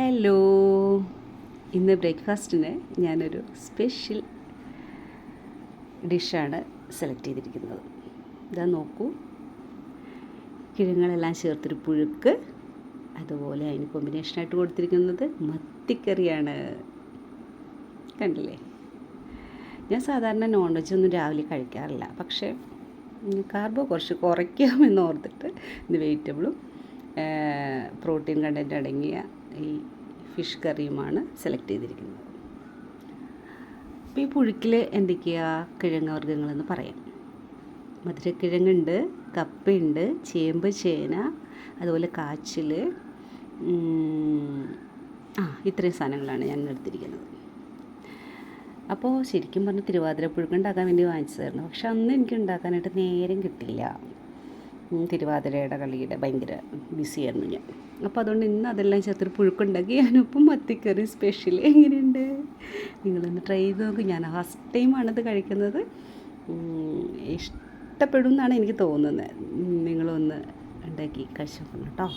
Hello ഇന്ന് ബ്രേക്ക്ഫാസ്റ്റിന് ഞാനൊരു സ്പെഷ്യൽ ഡിഷാണ് സെലക്ട് ചെയ്തിരിക്കുന്നത്. ഇതാ നോക്കൂ. കിഴങ്ങളെല്ലാം ചേർത്തൊരു പുഴുക്ക് അതുപോലെ അതിന് കോമ്പിനേഷനായിട്ട് കൊടുത്തിരിക്കുന്നത് മത്തിക്കറിയാണ്. കണ്ടില്ലേ? ഞാൻ സാധാരണ നോൺ വെജ് ഒന്നും രാവിലെ കഴിക്കാറില്ല. പക്ഷേ കാർബോ കുറച്ച് കുറയ്ക്കാമെന്ന് ഓർത്തിട്ട് ഇന്ന് വെജിറ്റബിളും പ്രോട്ടീൻ കണ്ടന്റ് അടങ്ങിയ ഈ ഫിഷ് കറിയുമാണ് സെലക്ട് ചെയ്തിരിക്കുന്നത്. അപ്പോൾ ഈ പുഴുക്കിൽ എന്തൊക്കെയാണ് കിഴങ്ങ് വർഗങ്ങളെന്ന് പറയാം. മധുരക്കിഴങ്ങുണ്ട് കപ്പയുണ്ട് ചേമ്പ് ചേന അതുപോലെ കാച്ചിൽ ആ ഇത്രയും സാധനങ്ങളാണ് ഞാൻ എടുത്തിരിക്കുന്നത്. അപ്പോൾ ശരിക്കും പറഞ്ഞാൽ തിരുവാതിര പുഴുക്ക് ഉണ്ടാക്കാൻ വേണ്ടി വാങ്ങിച്ചതായിരുന്നു. പക്ഷെ അന്ന് എനിക്ക് ഉണ്ടാക്കാനായിട്ട് നേരം കിട്ടില്ല തിരുവാതിരയുടെ കളിയുടെ ഭയങ്കര ബിസിയായിരുന്നു ഞാൻ. അപ്പോൾ അതുകൊണ്ട് ഇന്ന് അതെല്ലാം ചേർത്തൊരു പുഴുക്കുണ്ടാക്കി. ഞാനിപ്പം മത്തിക്കറി സ്പെഷ്യൽ എങ്ങനെയുണ്ട്? നിങ്ങളൊന്ന് ട്രൈ ചെയ്ത് നോക്കും. ഞാൻ ഫസ്റ്റ് ടൈമാണിത് കഴിക്കുന്നത്. ഇഷ്ടപ്പെടും എന്നാണ് എനിക്ക് തോന്നുന്നത്. നിങ്ങളൊന്ന് ഉണ്ടാക്കി കഴിച്ചു കേട്ടോ.